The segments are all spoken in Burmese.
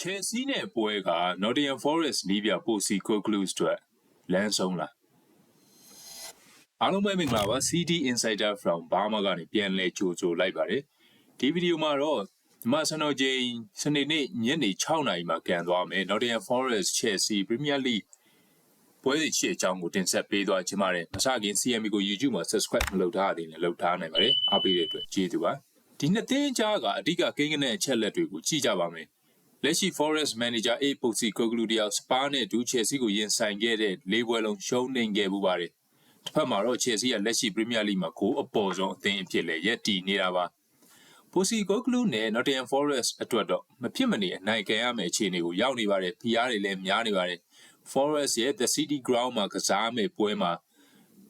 Chelsea နဲ့ပွဲက Nottingham Forest နီးပြပိုစီကိုကလူးအတွက်လမ်းဆုံးလာအားလုံးပဲမင်္ဂလာပါ CD Insider from Burma ကနေပြန်လဲကြိုဆိုလိုက်ပါတယ်ဒီဗီဒီယိုမှာတော့ဒီမှာစံတော်ချိန်စနေနေ့ညနေ6နာရီမှာကန်သွားမယ် Nottingham Forest Chelsea Premier League ပွဲစီချစ်အကြောင်းကိုတင်ဆက်ပေးသွားခြင်းပါတယ်မစခင် CME ကို YouTube မှာ subscribe မလုပ်ထားသေးရင်လုပ်ထားနိုင်ပါတယ်အားပေးတဲ့အတွက်ကျေးဇူးပါဒီနှစ်သင်းကြားကအဓိကကိန်းဂဏန်းအချက်လက်တွေကိုကြည့်ကြပါမယ် လက်ရှိ Forest Manager A ပုစီကိုကလူတယောက်စပါးနဲ့ဒူးချယ်ဆီကိုရင်ဆိုင်ခဲ့တဲ့လေးပွဲလုံးရှုံးနေခဲ့မှုပါတယ်။တစ်ဖက်မှာတော့ Chelsea ကလက်ရှိ Premier League မှာဂိုးအပေါ်ဆုံးအသင်းအဖြစ်လည်းရပ်တည်နေတာပါ။ပုစီကိုကလူနဲ့ Nottingham Forest အတွက်တော့မဖြစ်မနေအနိုင်ခံရမယ့်အခြေအနေကိုရောက်နေပါတယ်။ PR တွေလည်းများနေပါတယ်။ Forest ရဲ့ The City Ground မှာကစားမယ့်ပွဲမှာ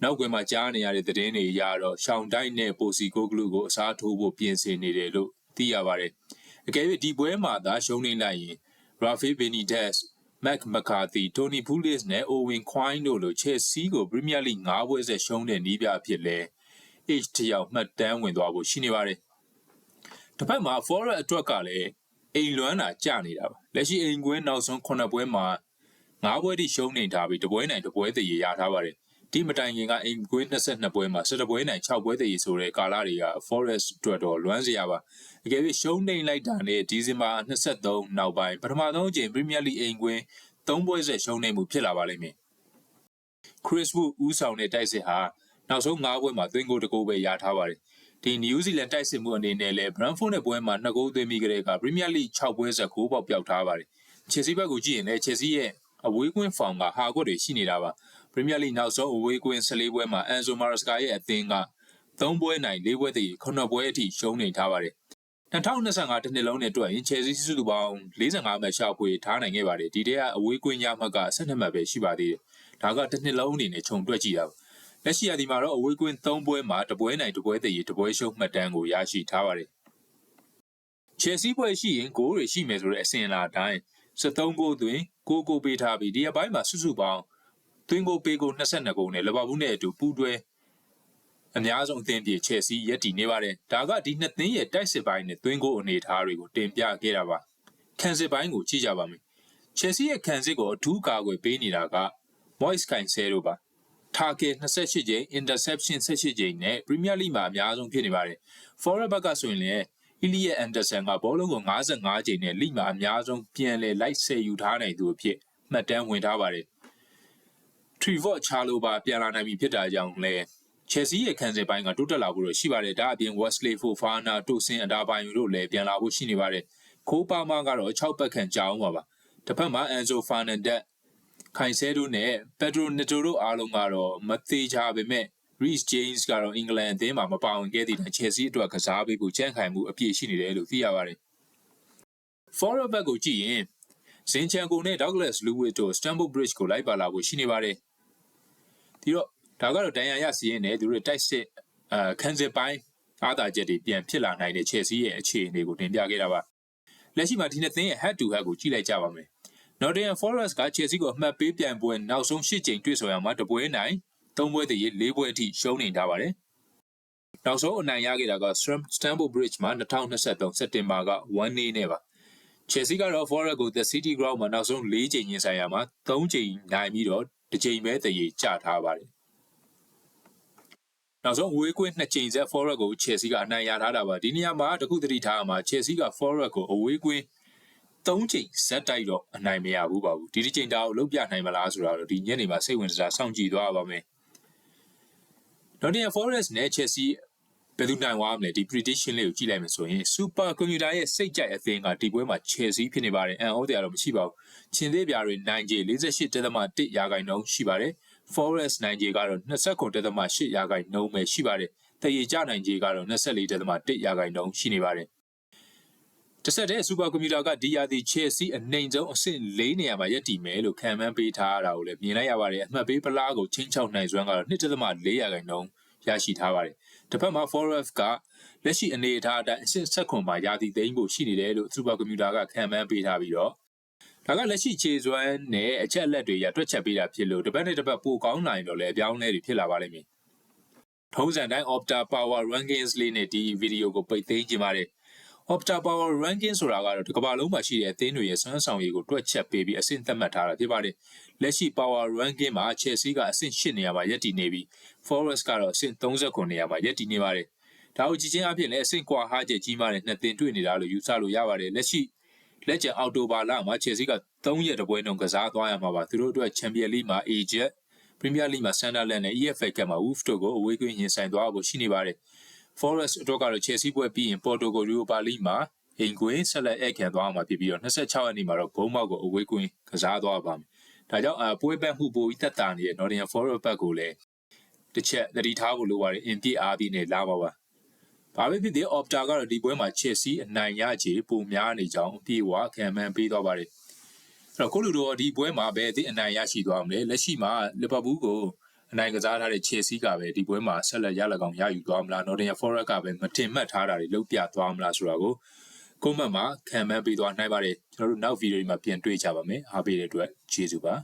နောက်ကွယ်မှာကြားနေရတဲ့သတင်းတွေအရတော့ရှောင်းတိုက်နဲ့ပိုစီကိုကလူကိုအစားထိုးဖို့ပြင်ဆင်နေတယ်လို့သိရပါတယ်။ အကယ်၍ဒီပွဲမှာသာရှုံးနေလိုက်ရင် Rafael Benitez, Mac McCarthy, Tony Pulis နဲ့ Owen Quine တို့လို Chelsea ကို Premier League ၅ပွဲဆက်ရှုံးတဲ့နီးပြဖြစ်လဲ H တယောက်မှတ်တမ်းဝင်သွားဖို့ရှိနေပါတယ်။တစ်ဖက်မှာ Forest အတွက်ကလည်းအိမ်လွမ်းတာကြနေတာပါ။လက်ရှိအိမ်ကွင်းနောက်ဆုံး9ပွဲမှာ၅ပွဲထိရှုံးနေထားပြီးတပွဲနိုင်တပွဲတည်ရထားပါတယ်။ ဒီမတိုင်ခင်ကအိမ်ကွင်း22ပွဲမှာ17ပွဲနိုင်6ပွဲတည်ဆိုတဲ့ကာလတွေက Forest အတွက်တော့လွမ်းစရာပါအကယ်၍ရှုံးနေလိုက်တာနဲ့ဒီဇင်ဘာ23နောက်ပိုင်းပထမဆုံးအကြိမ် Premier League အိမ်ကွင်း3ပွဲဆက်ရှုံးနေမှုဖြစ်လာပါလိမ့်မယ် Chris Wood ဦးဆောင်တဲ့တိုက်စစ်ဟာနောက်ဆုံး5ပွဲမှာသွင်းဂိုးတစ်ဂိုးပဲရထားပါတယ်ဒီ New Zealand တိုက်စစ်မှုအနေနဲ့လည်း Brentford နဲ့ပွဲမှာ2ဂိုးသွင်းပြီးကြတဲ့က Premier League 6ပွဲဆက်ဂိုးပေါက်ပြောက်ထားပါတယ် Chelsea ဘက်ကိုကြည့်ရင်လည်း Chelsea ရဲ့အဝေးကွင်းဖောင်ကဟာကွက်တွေရှိနေတာပါ ပရီးမီးယားလိနောက်ဆုံးအဝေးကွင်း14ပွဲမှာအန်ဆိုမာရစကာရဲ့အသင်းက3ပွဲနိုင်4ပွဲတည်9ပွဲအထိရှုံးနေထားပါတယ်2025တနှစ်လုံးနဲ့တွေ့ရင် Chelsea စုစုပေါင်း45မှတ်ရှာဖွေထားနိုင်ခဲ့ပါတယ်ဒီတည်းကအဝေးကွင်းရမှတ်က12မှတ်ပဲရှိပါသေးတယ်ဒါကတနှစ်လုံးအနေနဲ့ခြုံတွက်ကြည့်တာလက်ရှိရာသီမှာတော့အဝေးကွင်း3ပွဲမှာတပွဲနိုင်တပွဲတည်တပွဲရှုံးမှတ်တမ်းကိုရရှိထားပါတယ် Chelsea ပွဲရှိရင်ဂိုးတွေရှိမယ်ဆိုတဲ့အစဉ်အလာတိုင်း73ဂိုးသွင်း6ဂိုးပေးထားပြီးဒီအပိုင်းမှာစုစုပေါင်း သွင်းကိုပေးကို22ဂိုးနဲ့လီဗာပူးနဲ့အတူပူးတွဲအများဆုံးအသင်းပြေချယ်ဆီရက်တည်နေပါတယ်ဒါကဒီနှစ်သင်းရဲ့တိုက်စစ်ပိုင်းနဲ့သွင်းကိုအနေအထားတွေကိုတင်ပြခဲ့တာပါခံစစ်ပိုင်းကိုကြည့်ကြပါမယ်ချယ်ဆီရဲ့ခံစစ်ကိုအထူးကာကွယ်ပေးနေတာက Moise Caicedo ပါ target 28ကြိမ် interception 18ကြိမ်နဲ့ Premier League မှာအများဆုံးဖြစ်နေပါတယ် Forward back ကဆိုရင်လည်း Elliot Anderson ကဘောလုံးကို55ကြိမ်နဲ့ league မှာအများဆုံးပြန်လည်လိုက်ဆယ်ယူထားနိုင်သူအဖြစ်မှတ်တမ်းဝင်ထားပါတယ် Trevor Chalobah ပြန်လာနိုင်ပြီဖြစ်တာကြောင့်လည်း Chelsea ရဲ့ခံစစ်ပိုင်းကတိုးတက်လာဖို့တော့ရှိပါတယ်ဒါအပြင် Wesley Fofana တိုဆင်အတာပိုင်တို့လည်းပြန်လာဖို့ရှိနေပါတယ်ခိုးပါမကတော့6ပတ်ခန့်ကြာအောင်ပါပါတစ်ဖက်မှာ Enzo Fernandez ခိုင်ဆဲတို့နဲ့ Pedro Neto တို့အားလုံးကတော့မသေးကြပေမဲ့ Reece James ကတော့အင်္ဂလန်အသင်းမှာမပါဝင်ခဲ့သည့်တိုင် Chelsea အတွက်ကစားပေးဖို့ကြံ့ခိုင်မှုအပြည့်ရှိနေတယ်လို့သိရပါတယ်။ Forward back ကိုကြည့်ရင်ဇင်ချန်ကိုနဲ့ Douglas Luiz တို့ Stamford Bridge ကိုလိုက်ပါလာဖို့ရှိနေပါတယ် ဒီတော့ဒါကတော့ဒဏ်ရာရစီးရင်လည်းသူတို့တိုက်စစ်အာခန်းစစ်ပိုင်းအားသာချက်တွေပြန်ဖြစ်လာနိုင်တဲ့ Chelsea ရဲ့အခြေအနေကိုတင်ပြခဲ့တာပါလက်ရှိမှာဒီနှစ်သင်းရဲ့ head to head ကိုကြည့်လိုက်ကြပါမယ် Nottingham Forest က Chelsea ကိုအမှတ်ပေးပြိုင်ပွဲနောက်ဆုံး၈ကြိမ်တွေ့ဆုံရမှာတပွဲနိုင်၃ပွဲတည်း၄ပွဲအထိရှုံးနေထားပါတယ်နောက်ဆုံးအနိုင်ရခဲ့တာက Stamford Bridge မှာ2023စက်တင်ဘာက1နေ့နဲ့ပါ Chelsea ကတော့ Forest ကို The City Ground မှာနောက်ဆုံး၄ကြိမ်ရင်ဆိုင်ရမှာ၃ကြိမ်နိုင်ပြီးတော့ တစ်ကြိမ်ပဲတည်ကြထားပါတယ်နောက်ဆုံးဝေးကွင်းနှစ်ချိန်ဆက် forward ကို Chelsea ကအနိုင်ရထားတာပါဒီနေရာမှာတခုတတိထားမှာ Chelsea က forward ကိုအဝေးကွင်း၃ချိန်ဇက်တိုက်တော့အနိုင်မရဘူးပါဘူးဒီဒီချိန်တာကိုလုတ်ပြနိုင်မလားဆိုတာတော့ဒီညနေမှာစိတ်ဝင်စားစောင့်ကြည့်သွားပါမယ် Nottingham Forest နဲ့ Chelsea ဘယ်သူနိုင်သွားမလဲဒီ prediction လေးကိုကြည့်လိုက်မယ်ဆိုရင် Super Computer ရဲ့စိတ်ကြိုက်အသင်းကဒီပွဲမှာ Chelsea ဖြစ်နေပါတယ်အန်အောတရားတော့မရှိပါဘူးချင်းသေးပြားတွေနိုင်ခြေ48.1ရာခိုင်နှုန်းရှိပါတယ် Forest နိုင်ခြေကတော့29.8ရာခိုင်နှုန်းပဲရှိပါတယ်တရေကြနိုင်ခြေကတော့24.1ရာခိုင်နှုန်းရှိနေပါတယ်တဆက်တဲ့ Super Computer ကဒီယာဒီ Chelsea အနိုင်ဆုံးအဆင့်၄နေရာမှာရပ်တည်မယ်လို့ခံမှန်းပေးထားတာကိုလည်းမြင်လိုက်ရပါတယ်အမှတ်ပေးပလားကိုချင်းချောက်နိုင်စွမ်းကတော့2.4ရာခိုင်နှုန်း ရရှိထားပါတယ်တစ်ဖက်မှာ Forest ကလက်ရှိအနေအထားအတိုင်းအဆင့်ဆက်ခွန်မှာယာတီသိမ်းဖို့ရှိနေတယ်လို့ Super Computer ကခံမှန်းပေးထားပြီးတော့ဒါကလက်ရှိခြေစွမ်းနဲ့အချက်အလက်တွေရတွက်ချက်ပေးတာဖြစ်လို့တစ်ပတ်နဲ့တစ်ပတ်ပိုကောင်းနိုင်တော့လည်းအပြောင်းအလဲတွေဖြစ်လာပါလိမ့်မယ်ထုံးစံတိုင်း Opta Power Rankings လေးနဲ့ဒီဗီဒီယိုကိုပိတ်သိမ်းကြပါတယ် Opta Power Ranking ဆိုတာကတော့ဒီကမ္ဘာလုံးမှာရှိတဲ့အသင်းတွေရဲ့စွမ်းဆောင်ရည်ကိုတွက်ချက်ပေးပြီးအဆင့်သတ်မှတ်ထားတာဖြစ်ပါတယ်။လက်ရှိ Power Ranking မှာ Chelsea ကအဆင့်8နေရာမှာရပ်တည်နေပြီး Forest ကတော့အဆင့်39နေရာမှာရပ်တည်နေပါတယ်။ဒါကိုကြည့်ချင်းအပြင်လည်းအဆင့်ကွာဟာချက်ကြီးမားတဲ့နှစ်သင်းတွေ့နေတာလို့ယူဆလို့ရပါတယ်။လက်ရှိလက်ကျန်အောက်တိုဘာလမှာ Chelsea က3ရက်တပွဲနှုန်းကစားသွားရမှာပါ။သူတို့အတွက် Champions League မှာ Ajax Premier League မှာ Sunderland နဲ့ EFL Cup မှာ Wolves တို့ကိုအဝေးကွင်းရင်ဆိုင်သွားဖို့ရှိနေပါတယ်။ Forest အတွက်ကတော့ Chelsea ပွဲပြီးရင် Porto ကို Europa League မှာအိမ်ကွင်းဆက်လက်ဧည့်ခံသွားမှာဖြစ်ပြီးတော့26ရက်နေ့မှာတော့ဘုံမောက်ကိုအဝေးကွင်းကစားသွားပါမယ်။ဒါကြောင့်အပွဲပတ်မှုပိုပြီးသက်သာနေတဲ့ Nottingham Forest ဘက်ကိုလည်းတစ်ချက်သတိထားဖို့လိုပါတယ်အင်ပြအားပြီးနေလာပါပါ။ဘာပဲဖြစ်ဖြစ် Opta ကတော့ဒီပွဲမှာ Chelsea အနိုင်ရခြေပုံများနေကြောင်းအပြေဝခံမှန်းပေးသွားပါတယ်။အဲ့တော့ကိုလူတို့ဒီပွဲမှာဘယ်အသင်းအနိုင်ရရှိသွားမလဲလက်ရှိမှာလီဗာပူးကို အနိုင်ကစားထားတဲ့ Chelsea ကပဲဒီပွဲမှာဆက်လက်ရလကောင်ရယူသွားမလား Nottingham Forest ကပဲမတင်မှတ်ထားတာတွေလုံးပြသွားမလားဆိုတာကိုကွန်မန့်မှာခံမှန်းပေးသွားနိုင်ပါတယ်ကျွန်တော်တို့နောက်ဗီဒီယိုမှာပြန်တွေ့ကြပါမယ်အားပေးတဲ့အတွက်ကျေးဇူးပါ